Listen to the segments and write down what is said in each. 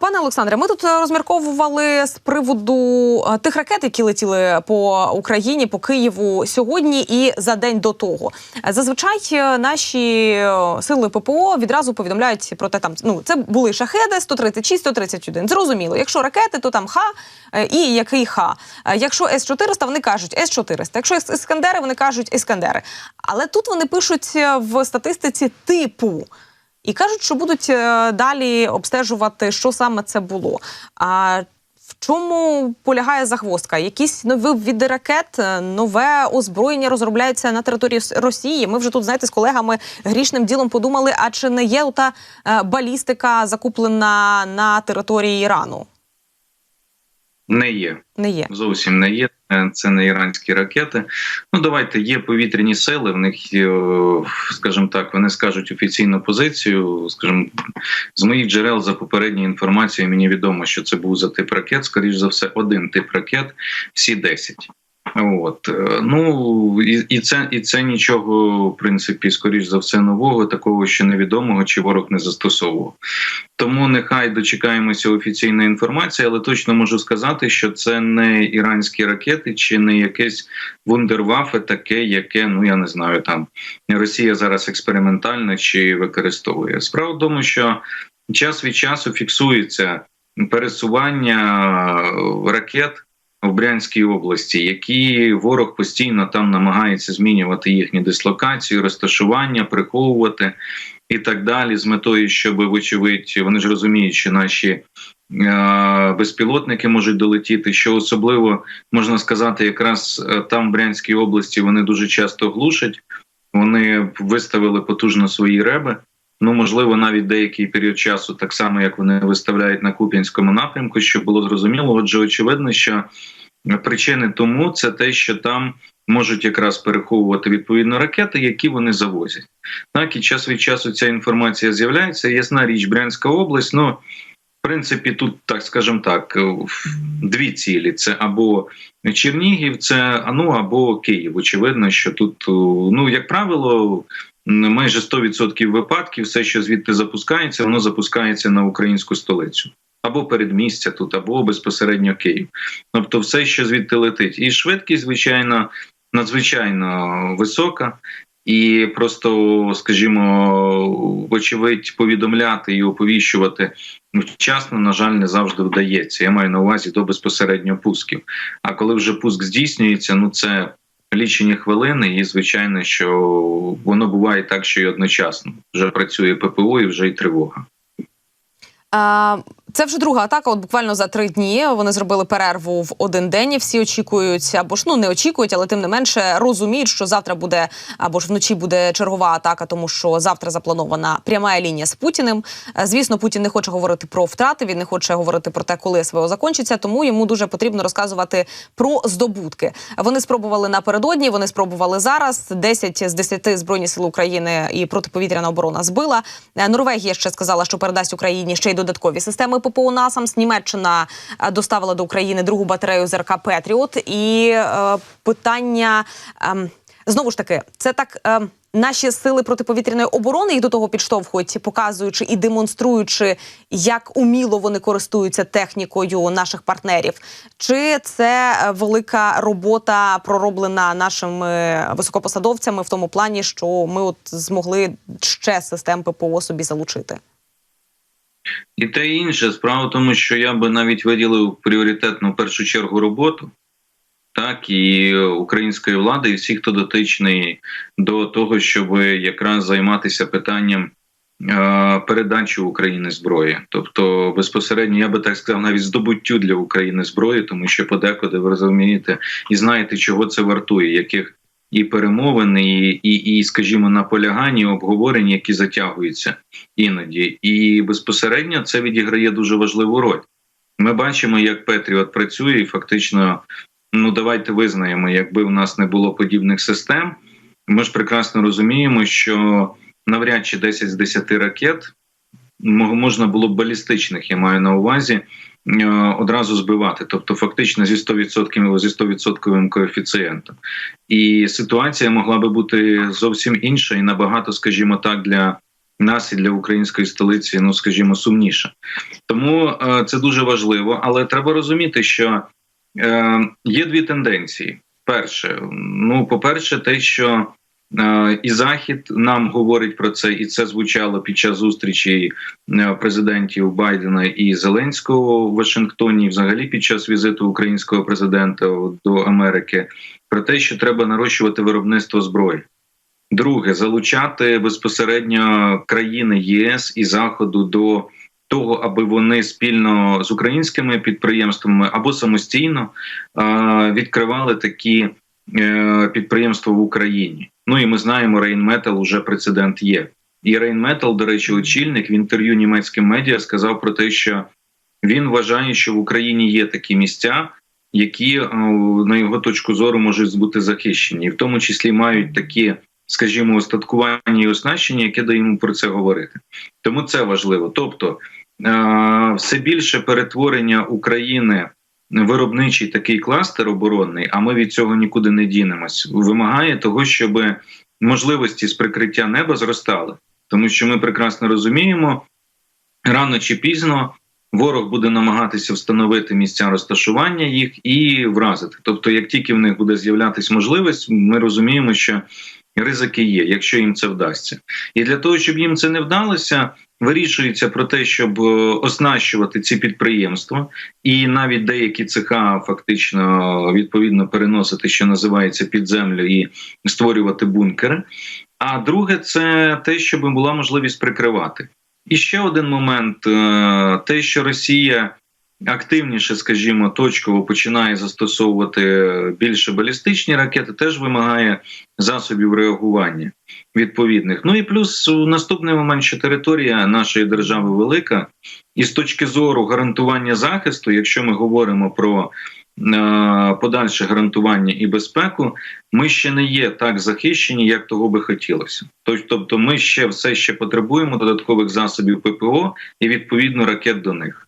Пане Олександре, ми тут е, розмірковували з приводу е, тих ракет, які летіли по Україні, по Києву сьогодні і за день до того. Е, Зазвичай наші сили ППО відразу повідомляють про те, там ну це були шахеди 136, 131. Зрозуміло, якщо ракети, то там е, і який. Е, Якщо С 400 вони кажуть С 400 Якщо Іс- іскандери, вони кажуть іскандери. Але тут вони пишуть в статистиці типу. І кажуть, що будуть е, далі обстежувати, що саме це було. А в чому полягає загвоздка? Якісь нові види ракет, е, нове озброєння розробляється на території Росії. Ми вже тут, знаєте, з колегами грішним ділом подумали, а чи не є та е, балістика закуплена на території Ірану? Не є. Не є. Зовсім не є. Е, Це не іранські ракети. Ну давайте є повітряні сили. В них е, скажімо так, вони скажуть офіційну позицію. Скажімо, з моїх джерел за попередньою інформацією мені відомо, що це був за тип ракет. Скоріше за все, один тип ракет, всі 10. От е, ну і, і це і це нічого, в принципі, скоріш за все, нового, такого ще невідомого, чи ворог не застосовував. Тому нехай дочекаємося офіційної інформації, але точно можу сказати, що це не іранські ракети, чи не якесь вундервафе, таке, яке ну я не знаю, там Росія зараз експериментально чи використовує. Справа в тому, що час від часу фіксується пересування ракет. В Брянській області, які ворог постійно там намагається змінювати їхні дислокації, розташування, приховувати і так далі, з метою, щоб вочевидь, вони ж розуміють, що наші е, безпілотники можуть долетіти. Що особливо можна сказати, якраз е, там в Брянській області вони дуже часто глушать. Вони виставили потужно свої реби. Ну, можливо, навіть деякий період часу, так само як вони виставляють на Куп'янському напрямку, щоб було зрозуміло. Отже, очевидно, що причини тому це те, що там можуть якраз переховувати відповідно ракети, які вони завозять. Так і час від часу ця інформація з'являється. Ясна річ, Брянська область. Ну в принципі, тут так скажемо так, дві цілі: це або Чернігів, це ну або Київ. Очевидно, що тут, ну як правило. Майже 100% випадків, все, що звідти запускається, воно запускається на українську столицю або передмістя тут, або безпосередньо Київ. Тобто, все, що звідти летить, і швидкість, звичайно, надзвичайно висока. І просто, скажімо, вочевидь, повідомляти і оповіщувати вчасно, на жаль, не завжди вдається. Я маю на увазі до безпосередньо пусків. А коли вже пуск здійснюється, ну це лічені хвилини, і звичайно, що воно буває так, що й одночасно вже працює ППО і вже й тривога. Це вже друга атака. От буквально за три дні вони зробили перерву в один день. і Всі очікують або ж ну не очікують, але тим не менше розуміють, що завтра буде або ж вночі буде чергова атака, тому що завтра запланована пряма лінія з Путіним. Е, Звісно, Путін не хоче говорити про втрати. Він не хоче говорити про те, коли СВО закінчиться. Тому йому дуже потрібно розказувати про здобутки. Вони спробували напередодні. Вони спробували зараз. 10 з 10 збройні сили України і протиповітряна оборона збила. Е, Норвегія ще сказала, що передасть Україні ще й додаткові системи ППО НАСАМС. Німеччина е, доставила до України другу батарею ЗРК Петріот. І е, питання е, знову ж таки, це так. Е, Наші сили протиповітряної оборони їх до того підштовхують, показуючи і демонструючи, як уміло вони користуються технікою наших партнерів. Чи це е, велика робота пророблена нашими високопосадовцями в тому плані, що ми от змогли ще систем ППО собі залучити? І те інше. Справа в тому, що я би навіть виділив пріоритетну в першу чергу роботу, так і української влади, і всіх, хто дотичний до того, щоб якраз займатися питанням е, передачі України зброї, тобто безпосередньо, я би так сказав, навіть здобуттю для України зброї, тому що подекуди ви розумієте і знаєте, чого це вартує, яких і перемовин, і, і, і скажімо, наполягання, і обговорення, які затягуються іноді, і безпосередньо це відіграє дуже важливу роль. Ми бачимо, як Петріот працює, і фактично, ну давайте визнаємо, якби в нас не було подібних систем, ми ж прекрасно розуміємо, що навряд чи 10 з 10 ракет можна було б балістичних, я маю на увазі. е, Одразу збивати, тобто фактично зі 100% зі 100% коефіцієнтом, і ситуація могла би бути зовсім інша і набагато, скажімо так, для нас і для української столиці, ну скажімо, сумніша. Тому е, це дуже важливо, але треба розуміти, що е, є дві тенденції. Перше, ну, по-перше, те, що і Захід нам говорить про це, і це звучало під час зустрічі е, президентів Байдена і Зеленського в Вашингтоні, взагалі під час візиту українського президента до Америки, про те, що треба нарощувати виробництво зброї. Друге, залучати безпосередньо країни ЄС і Заходу до того, аби вони спільно з українськими підприємствами або самостійно е, відкривали такі е, підприємства в Україні. Ну і ми знаємо, Рейнметал уже прецедент є. І Рейнметал, до речі, очільник в інтерв'ю німецьким медіа сказав про те, що він вважає, що в Україні є такі місця, які е, на його точку зору можуть бути захищені, і в тому числі мають такі, скажімо, остаткування і оснащення, яке дає йому про це говорити. Тому це важливо. Тобто, е, все більше перетворення України. Виробничий такий кластер оборонний, а ми від цього нікуди не дінемось. Вимагає того, щоб можливості з прикриття неба зростали, тому що ми прекрасно розуміємо, рано чи пізно ворог буде намагатися встановити місця розташування їх і вразити. Тобто, як тільки в них буде з'являтися можливість, ми розуміємо, що ризики є, якщо їм це вдасться, і для того, щоб їм це не вдалося. Вирішується про те, щоб оснащувати ці підприємства, і навіть деякі цеха фактично відповідно переносити, що називається під землю, і створювати бункери. А друге, це те, щоб була можливість прикривати. І ще один момент: те, що Росія активніше, скажімо, точково починає застосовувати більше балістичні ракети, теж вимагає засобів реагування відповідних. Ну і плюс у наступний момент, що територія нашої держави велика, і з точки зору гарантування захисту, якщо ми говоримо про подальше гарантування і безпеку, ми ще не є так захищені, як того би хотілося. Тобто, ми ще все ще потребуємо додаткових засобів ППО і відповідно ракет до них.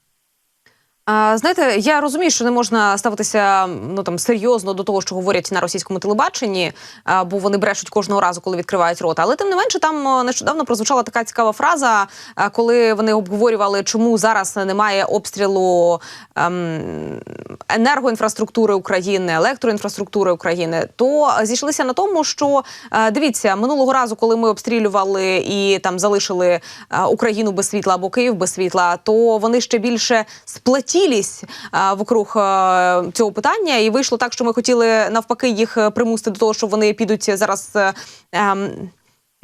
Знаєте, я розумію, що не можна ставитися ну там серйозно до того, що говорять на російському телебаченні, а, бо вони брешуть кожного разу, коли відкривають рота. Але тим не менше, там нещодавно прозвучала така цікава фраза, а, коли вони обговорювали, чому зараз немає обстрілу ем, енергоінфраструктури України, електроінфраструктури України. То зійшлися на тому, що е, дивіться, минулого разу, коли ми обстрілювали і там залишили е, Україну без світла або Київ без світла, то вони ще більше сплеті тілість а, вокруг а, цього питання, і вийшло так, що ми хотіли навпаки їх примусити до того, що вони підуть зараз. А, ем,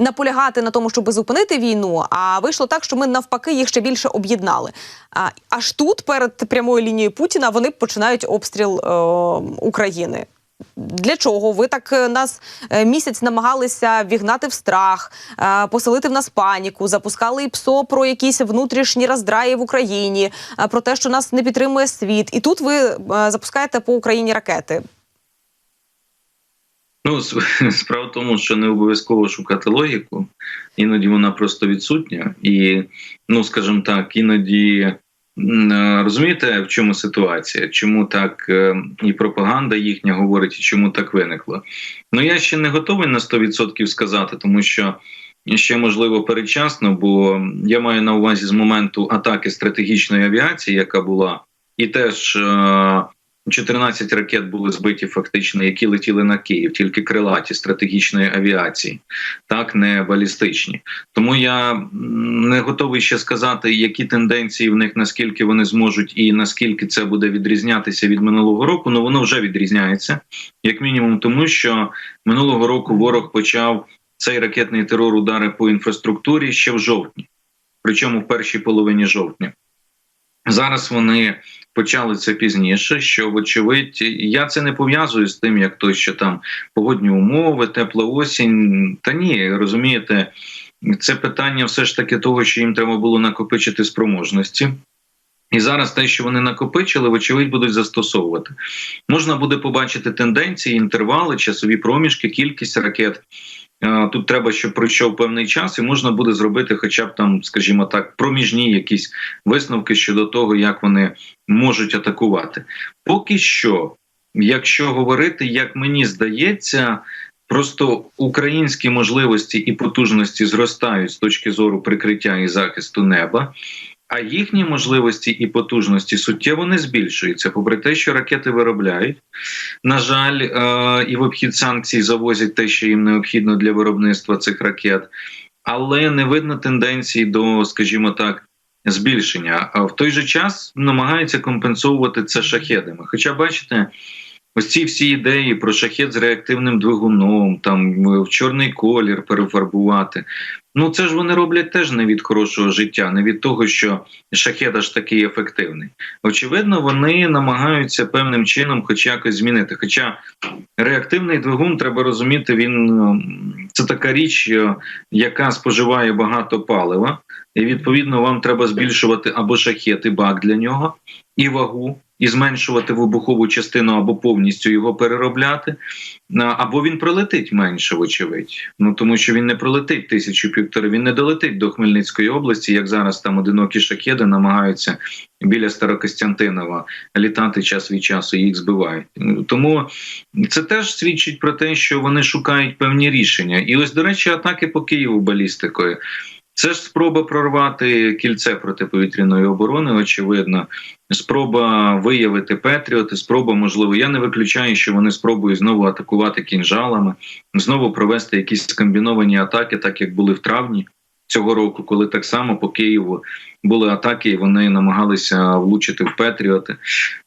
Наполягати на тому, щоб зупинити війну, а вийшло так, що ми навпаки їх ще більше об'єднали. Аж тут, перед прямою лінією Путіна, вони починають обстріл е, України. Для чого? Ви так нас місяць намагалися вігнати в страх, поселити в нас паніку, запускали і ПСО про якісь внутрішні роздраї в Україні, про те, що нас не підтримує світ, і тут ви запускаєте по Україні ракети. Ну, справа в тому, що не обов'язково шукати логіку, іноді вона просто відсутня, і ну скажімо так, іноді Розумієте, в чому ситуація? Чому так е, і пропаганда їхня говорить, і чому так виникло? Ну я ще не готовий на 100% сказати, тому що ще можливо передчасно, бо я маю на увазі з моменту атаки стратегічної авіації, яка була, і теж е, 14 ракет були збиті, фактично, які летіли на Київ, тільки крилаті стратегічної авіації, так не балістичні. Тому я не готовий ще сказати, які тенденції в них, наскільки вони зможуть, і наскільки це буде відрізнятися від минулого року. Ну воно вже відрізняється, як мінімум, тому що минулого року ворог почав цей ракетний терор удари по інфраструктурі ще в жовтні, причому в першій половині жовтня. Зараз вони почали це пізніше. Що, вочевидь, я це не пов'язую з тим, як то, що там погодні умови, тепла осінь. Та ні, розумієте, це питання все ж таки того, що їм треба було накопичити спроможності. І зараз те, що вони накопичили, вочевидь, будуть застосовувати. Можна буде побачити тенденції, інтервали, часові проміжки, кількість ракет. Тут треба, щоб пройшов певний час, і можна буде зробити, хоча б там, скажімо так, проміжні якісь висновки щодо того, як вони можуть атакувати. Поки що, якщо говорити, як мені здається, Просто українські можливості і потужності зростають з точки зору прикриття і захисту неба. А їхні можливості і потужності суттєво не збільшуються, попри те, що ракети виробляють. На жаль, е, і в обхід санкцій завозять те, що їм необхідно для виробництва цих ракет, але не видно тенденції до, скажімо так, збільшення. А в той же час намагаються компенсовувати це шахедами. Хоча, бачите, ось ці всі ідеї про шахет з реактивним двигуном, там в чорний колір перефарбувати. Ну це ж вони роблять теж не від хорошого життя, не від того, що шахет аж такий ефективний. Очевидно, вони намагаються певним чином, хоч якось змінити. Хоча реактивний двигун, треба розуміти, він це така річ, е, яка споживає багато палива, і відповідно вам треба збільшувати або шахет і бак для нього, і вагу, і зменшувати вибухову частину або повністю його переробляти. Або він пролетить менше, вочевидь. Ну тому що він не пролетить тисячу півтори, він не долетить до Хмельницької області, як зараз там одинокі шахеди намагаються біля Старокостянтинова літати час від часу, їх збивають. Тому це теж свідчить про те, що вони шукають певні рішення. І ось, до речі, атаки по Києву балістикою. Це ж спроба прорвати кільце протиповітряної оборони, очевидно. Спроба виявити Петріоти, спроба, можливо, я не виключаю, що вони спробують знову атакувати кінжалами, знову провести якісь комбіновані атаки, так як були в травні цього року, коли так само по Києву були атаки, і вони намагалися влучити в Петріоти.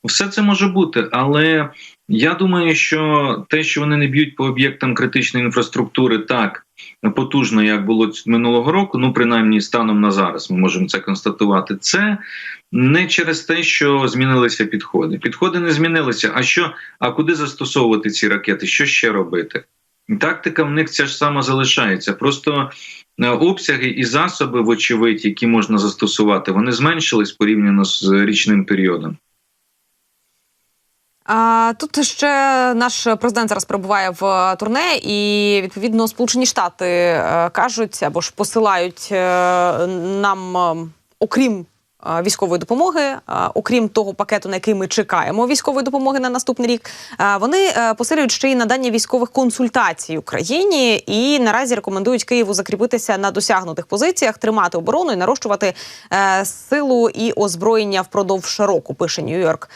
Все це може бути, але я думаю, що те, що вони не б'ють по об'єктам критичної інфраструктури, так потужно, як було минулого року, ну принаймні станом на зараз, ми можемо це констатувати. Це не через те, що змінилися підходи. Підходи не змінилися. А що? А куди застосовувати ці ракети? Що ще робити? Тактика в них ця ж сама залишається. Просто е, обсяги і засоби, вочевидь, які можна застосувати, вони зменшились порівняно з річним періодом. Тут ще наш президент зараз перебуває в е, турне, і відповідно Сполучені Штати е, кажуть або ж посилають е, нам, е, окрім військової допомоги, окрім того пакету, на який ми чекаємо військової допомоги на наступний рік. Вони е, посилюють ще й надання військових консультацій Україні і наразі рекомендують Києву закріпитися на досягнутих позиціях, тримати оборону і нарощувати е, силу і озброєння впродовж року. Пише Нью-Йорк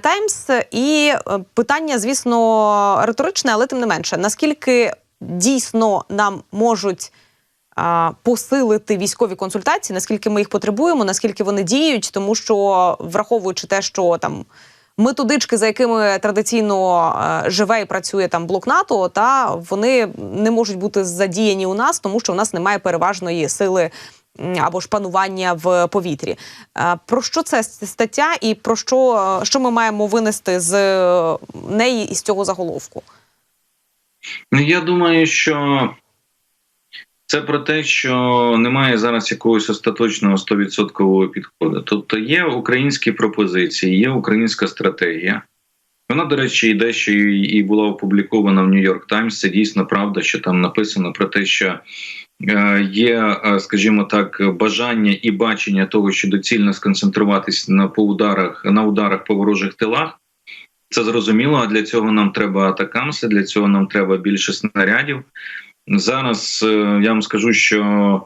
Таймс. І е, питання, звісно, риторичне, але тим не менше, наскільки дійсно нам можуть посилити військові консультації, наскільки ми їх потребуємо, наскільки вони діють, тому що враховуючи те, що там. Методички, за якими традиційно живе і працює там блок НАТО, та вони не можуть бути задіяні у нас, тому що у нас немає переважної сили або ж панування в повітрі. Про що це стаття, і про що, що ми маємо винести з е, неї і з цього заголовку? Ну, я думаю, що це про те, що немає зараз якогось остаточного 100% підходу. Тобто є українські пропозиції, є українська стратегія. Вона, до речі, і дещо і і була опублікована в Нью-Йорк Таймс. Це дійсно правда, що там написано про те, що е, є, е, скажімо так, бажання і бачення того, що доцільно сконцентруватись на по ударах на ударах по ворожих тилах. Це зрозуміло. А для цього нам треба атакамси, для цього нам треба більше снарядів. Зараз е, я вам скажу, що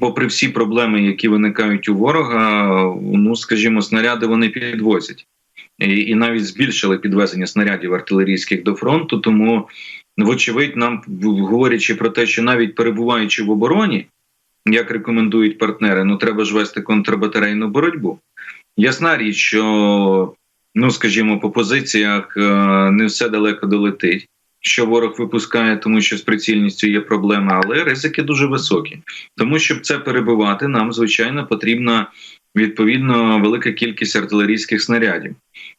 попри всі проблеми, які виникають у ворога, ну скажімо, снаряди вони підвозять. І, навіть збільшили підвезення снарядів артилерійських до фронту. Тому, вочевидь, нам говорячи про те, що навіть перебуваючи в обороні, як рекомендують партнери, ну треба ж вести контрбатарейну боротьбу. Ясна річ, що ну скажімо, по позиціях е, не все далеко долетить. Що ворог випускає, тому що з прицільністю є проблема, але ризики дуже високі. Тому щоб це перебивати, нам звичайно потрібна відповідно велика кількість артилерійських снарядів.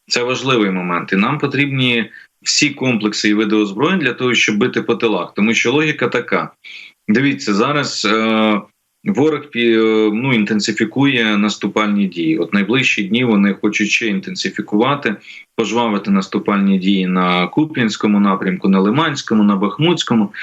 Це важливий момент. І нам потрібні всі комплекси і види озброєнь для того, щоб бити по тилах. Тому що логіка така: дивіться, зараз е, ворог е, ну, інтенсифікує наступальні дії. От найближчі дні вони хочуть ще інтенсифікувати, пожвавити наступальні дії на Куп'янському напрямку, на Лиманському, на Бахмутському.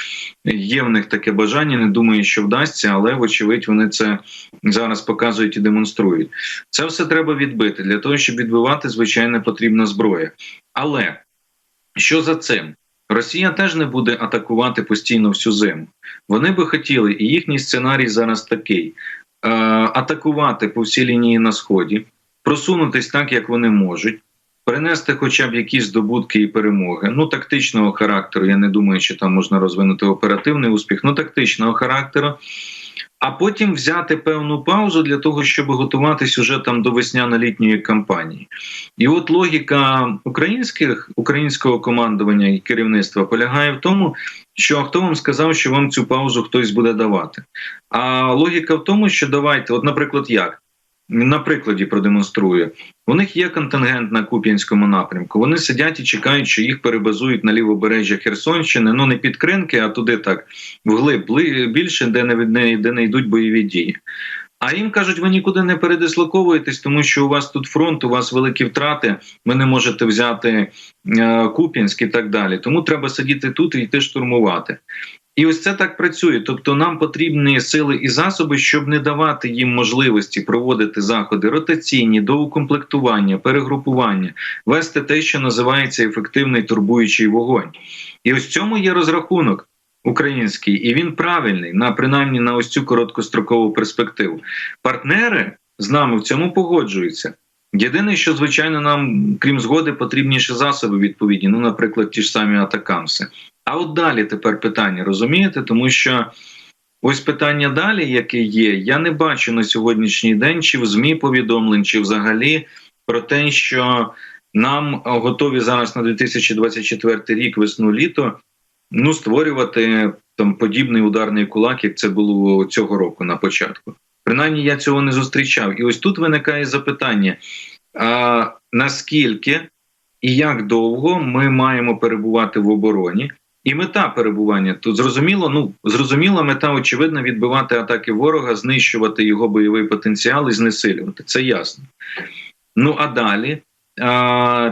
Є в них таке бажання. Не думаю, що вдасться, але вочевидь вони це зараз показують і демонструють. Це все треба відбити. Для того, щоб відбивати, звичайно, потрібна зброя. Але що за цим? Росія теж не буде атакувати постійно всю зиму. Вони би хотіли, і їхній сценарій зараз такий: е, атакувати по всій лінії на сході, просунутись так, як вони можуть. Принести хоча б якісь здобутки і перемоги. Ну, тактичного характеру. Я не думаю, що там можна розвинути оперативний успіх, ну тактичного характеру. А потім взяти певну паузу для того, щоб готуватись уже там до весняно-літньої кампанії. І от логіка українських українського командування і керівництва полягає в тому, що а хто вам сказав, що вам цю паузу хтось буде давати. А логіка в тому, що давайте, от, наприклад, як. На прикладі продемонструю. У них є контингент на Куп'янському напрямку. Вони сидять і чекають, що їх перебазують на лівобережжя Херсонщини. Ну не під кринки, а туди так вглиб більше, де не де не йдуть бойові дії. А їм кажуть, ви нікуди не передислоковуєтесь, тому що у вас тут фронт, у вас великі втрати. Ви не можете взяти е, Куп'янськ і так далі. Тому треба сидіти тут і йти штурмувати. І ось це так працює. Тобто, нам потрібні сили і засоби, щоб не давати їм можливості проводити заходи ротаційні, доукомплектування, перегрупування, вести те, що називається ефективний турбуючий вогонь. І ось цьому є розрахунок український, і він правильний на принаймні на ось цю короткострокову перспективу. Партнери з нами в цьому погоджуються. Єдине, що звичайно нам, крім згоди, потрібні ще засоби відповідні. Ну, наприклад, ті ж самі атакамси. А от далі тепер питання розумієте, тому що ось питання далі, яке є, я не бачу на сьогоднішній день, чи в змі повідомлень, чи взагалі про те, що нам готові зараз на 2024 рік весну літо ну створювати там подібний ударний кулак, як це було цього року на початку. Принаймні я цього не зустрічав. І ось тут виникає запитання: а, наскільки і як довго ми маємо перебувати в обороні? І мета перебування тут зрозуміло. Ну зрозуміла мета, очевидно, відбивати атаки ворога, знищувати його бойовий потенціал і знесилювати. Це ясно. Ну а далі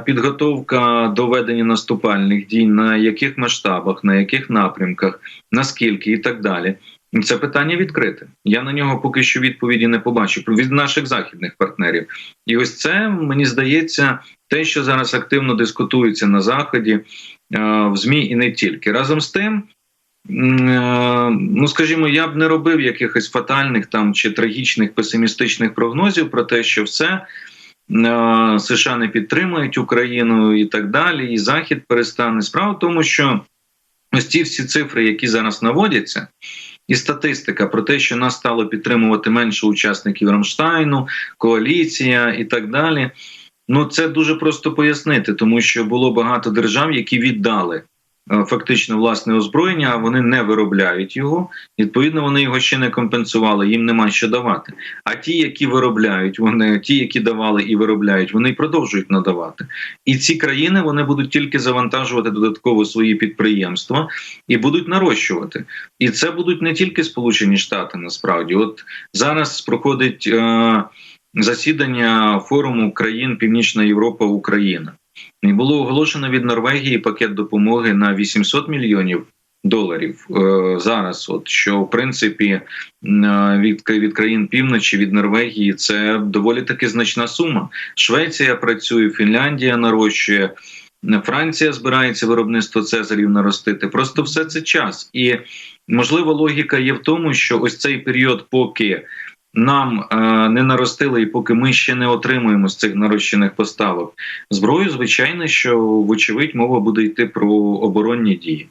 підготовка до ведення наступальних дій, на яких масштабах, на яких напрямках, наскільки і так далі. Це питання відкрите. Я на нього поки що відповіді не побачив від наших західних партнерів. І ось це мені здається те, що зараз активно дискутується на заході в змі і не тільки разом з тим. е, Ну, скажімо, я б не робив якихось фатальних там чи трагічних песимістичних прогнозів про те, що все е, США не підтримують Україну і так далі, і Захід перестане. Справа в тому, що ось ці всі цифри, які зараз наводяться, і статистика про те, що нас стало підтримувати менше учасників Рамштайну, коаліція і так далі. Ну це дуже просто пояснити, тому що було багато держав, які віддали е, фактично власне озброєння, а вони не виробляють його. Відповідно, вони його ще не компенсували, їм нема що давати. А ті, які виробляють, вони ті, які давали і виробляють, вони продовжують надавати. І ці країни вони будуть тільки завантажувати додатково свої підприємства і будуть нарощувати. І це будуть не тільки Сполучені Штати, насправді. От зараз проходить е, засідання форуму країн Північна Європа Україна. І було оголошено від Норвегії пакет допомоги на 800 мільйонів доларів е, зараз. От що в принципі е, від, від країн півночі від Норвегії це доволі таки значна сума. Швеція працює, Фінляндія нарощує. Франція збирається виробництво цезарів наростити. Просто все це час, і можливо, логіка є в тому, що ось цей період, поки нам е, не наростили, і поки ми ще не отримуємо з цих нарощених поставок зброю, звичайно, що вочевидь мова буде йти про оборонні дії.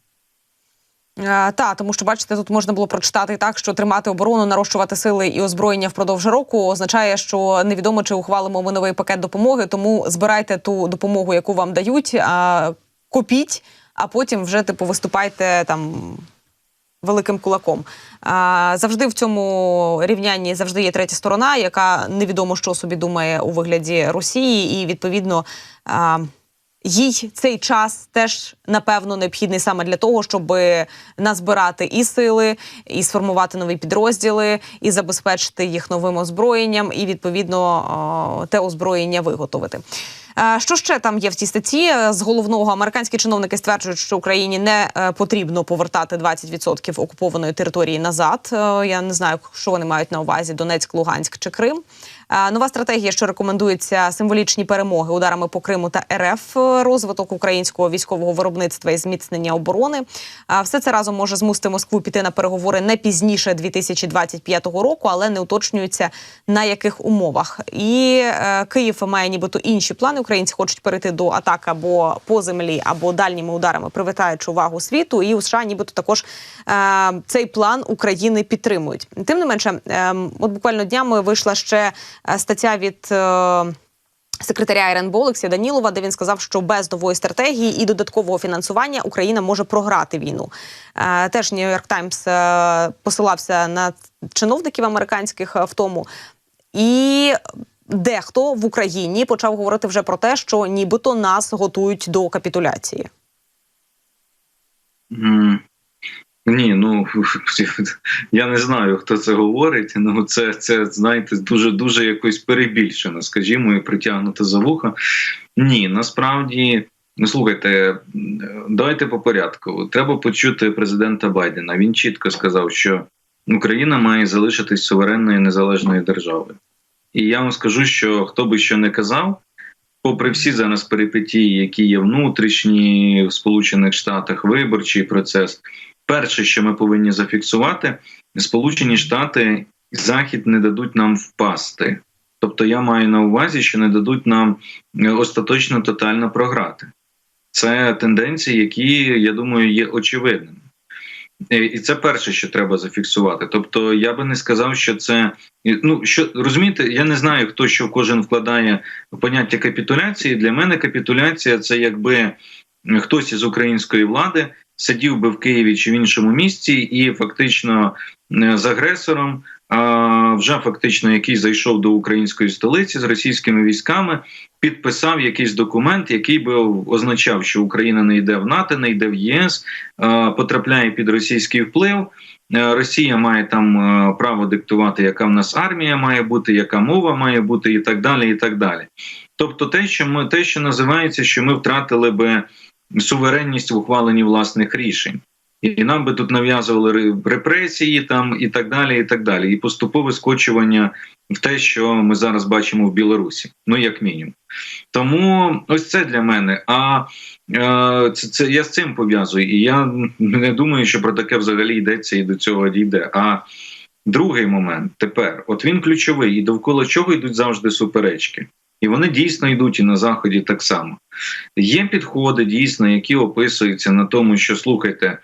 Е, Та тому, що бачите, тут можна було прочитати так, що тримати оборону, нарощувати сили і озброєння впродовж року означає, що невідомо чи ухвалимо ми новий пакет допомоги. Тому збирайте ту допомогу, яку вам дають, а купіть, а потім вже типу виступайте там. Великим кулаком. Завжди в цьому рівнянні завжди є третя сторона, яка невідомо що собі думає у вигляді Росії, і відповідно їй цей час теж напевно необхідний саме для того, щоб назбирати і сили, і сформувати нові підрозділи, і забезпечити їх новим озброєнням, і відповідно те озброєння виготовити. Е, Що ще там є в цій статті? Е, З головного американські чиновники стверджують, що Україні не е, потрібно повертати 20% окупованої території назад. Я не знаю, що вони мають на увазі: Донецьк, Луганськ чи Крим. Нова стратегія, що рекомендується символічні перемоги ударами по Криму та РФ, е, розвиток українського військового виробництва і зміцнення оборони. Все це разом може змусити Москву піти на переговори не пізніше 2025 року, але не уточнюється на яких умовах. І е, Київ має нібито інші плани. Українці хочуть перейти до атак або по землі, або дальніми ударами, привертаючи увагу світу. І у США, нібито також е, цей план України підтримують. Тим не менше, е, от буквально днями вийшла ще стаття від. Е, Секретаря РНБО Олексія Данілова, де він сказав, що без нової стратегії і додаткового фінансування Україна може програти війну. Е, теж Нью-Йорк Таймс е, посилався на чиновників американських е, в тому. І дехто в Україні почав говорити вже про те, що нібито нас готують до капітуляції. Ні, ну я не знаю, хто це говорить. Ну це, це знаєте, дуже дуже якось перебільшено, скажімо, і притягнуто за вуха. Ні, насправді, ну слухайте, давайте по порядку. Треба почути президента Байдена. Він чітко сказав, що Україна має залишитись суверенною незалежною державою. І я вам скажу, що хто би що не казав, попри всі зараз перипетії, які є внутрішні в Сполучених Штатах, виборчий процес. Перше, що ми повинні зафіксувати, Сполучені Штати і Захід не дадуть нам впасти. Тобто я маю на увазі, що не дадуть нам е, остаточно тотально програти. Це тенденції, які, я думаю, є очевидними. І це перше, що треба зафіксувати. Тобто, я би не сказав, що це ну що розумієте, я не знаю, хто що кожен вкладає в поняття капітуляції. Для мене капітуляція це якби хтось із української влади сидів би в Києві чи в іншому місці, і фактично е, з агресором, вже фактично який зайшов до української столиці з російськими військами, підписав якийсь документ, який би означав, що Україна не йде в НАТО, не йде в ЄС, потрапляє під російський вплив. Е, Росія має там е, право диктувати, яка в нас армія має бути, яка мова має бути, і так далі. і так далі. Тобто, те, що ми те, що називається, що ми втратили би суверенність в ухваленні власних рішень. І нам би тут нав'язували репресії, там і так далі, і так далі, і поступове скочування в те, що ми зараз бачимо в Білорусі, ну як мінімум. Тому ось це для мене. А е, це, це я з цим пов'язую, і я не думаю, що про таке взагалі йдеться і до цього дійде. А другий момент тепер, от він ключовий, і довкола чого йдуть завжди суперечки. І вони дійсно йдуть і на заході так само. Є підходи, дійсно, які описуються на тому, що слухайте,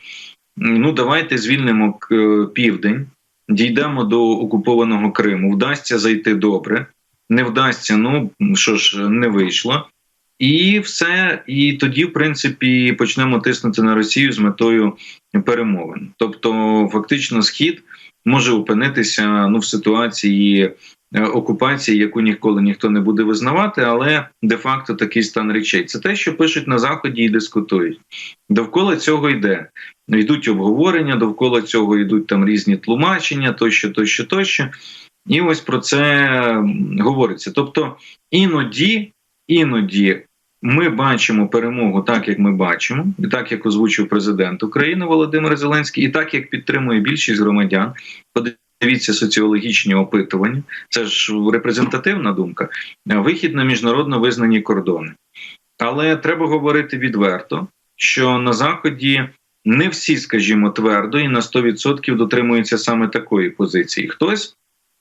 ну давайте звільнимо е, південь, дійдемо до окупованого Криму, вдасться зайти добре, не вдасться, ну що ж, не вийшло. І все, і тоді, в принципі, почнемо тиснути на Росію з метою перемовин. Тобто, фактично, схід може опинитися ну в ситуації окупації, яку ніколи ніхто не буде визнавати, але де-факто такий стан речей. Це те, що пишуть на заході і дискутують. Довкола цього йде. Йдуть обговорення, довкола цього йдуть там різні тлумачення, тощо, тощо, тощо. І ось про це говориться. Тобто, іноді, іноді. Ми бачимо перемогу так, як ми бачимо, і так як озвучив президент України Володимир Зеленський, і так як підтримує більшість громадян. Подивіться соціологічні опитування. Це ж репрезентативна думка. Вихід на міжнародно визнані кордони. Але треба говорити відверто, що на заході не всі, скажімо, твердо і на 100% дотримуються саме такої позиції. Хтось,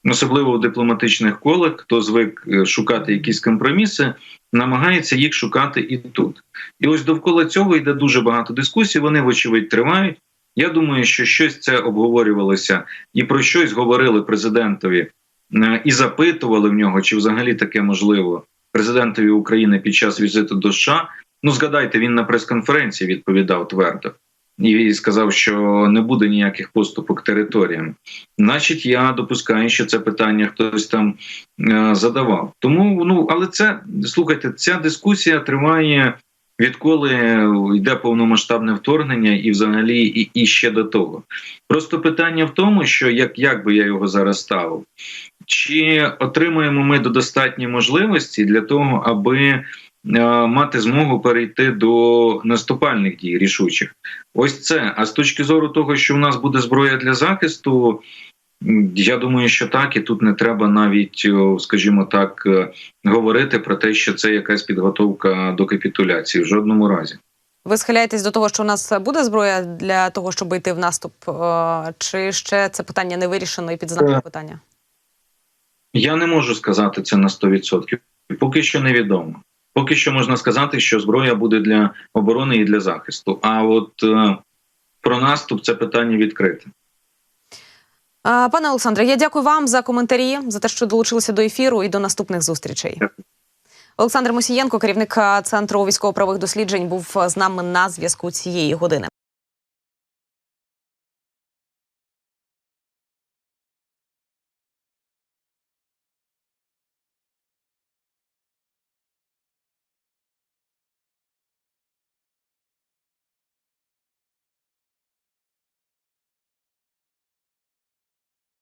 особливо в дипломатичних колах, хто звик шукати якісь компроміси, намагається їх шукати і тут. І ось довкола цього йде дуже багато дискусій. Вони, вочевидь, тривають. Я думаю, що щось це обговорювалося і про щось говорили президентові і запитували в нього, чи взагалі таке можливо президентові України під час візиту до США. Ну, згадайте, він на прес-конференції відповідав твердо і сказав, що не буде ніяких поступок територіям. Значить, я допускаю, що це питання хтось там е задавав. Тому ну але це слухайте, ця дискусія триває. Відколи йде повномасштабне вторгнення, і взагалі і, і ще до того, просто питання в тому, що як як би я його зараз ставив, чи отримуємо ми достатні можливості для того, аби мати змогу перейти до наступальних дій рішучих. Ось це. А з точки зору того, що в нас буде зброя для захисту, я думаю, що так, і тут не треба навіть, скажімо так, е, говорити про те, що це якась підготовка до капітуляції в жодному разі. Ви схиляєтесь до того, що у нас буде зброя для того, щоб йти в наступ, е, чи ще це питання не вирішено і під знаком Е. питання? Я не можу сказати це на 100%. Поки що невідомо. Поки що можна сказати, що зброя буде для оборони і для захисту. А от про наступ це питання відкрите. Пане Олександре, я дякую вам за коментарі, за те, що долучилися до ефіру і до наступних зустрічей. Олександр Мосієнко, керівник центру військово-правових досліджень, був з нами на зв'язку цієї години.